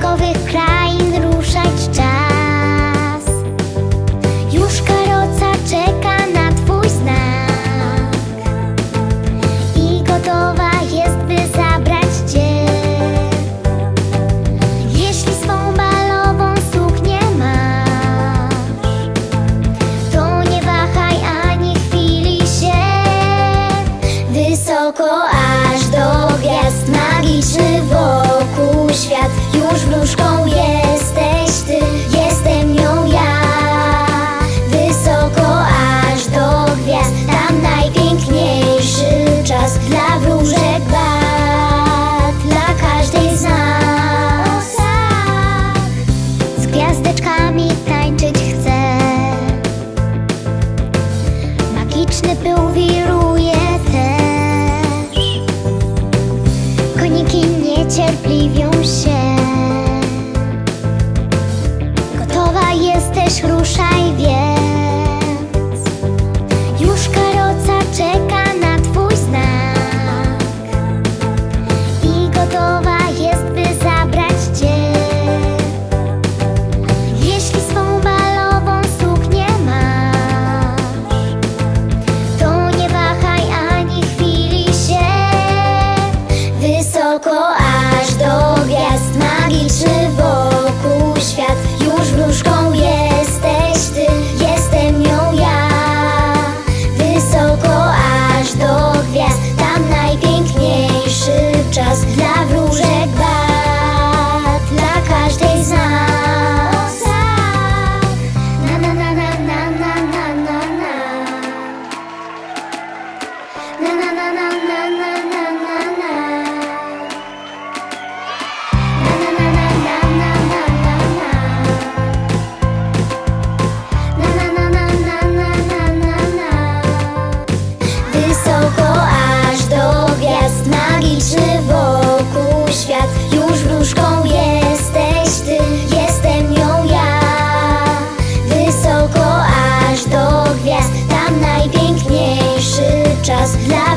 bajkowych krain ruszać czas. Już karoca czeka na twój znak. I gotowa jest, by zabrać cię Jeśli swą balową suknię masz To nie wahaj ani chwili się. Wysoko gwiazdeczkami tańczyć chcę. Magiczny pył wiruje Just love.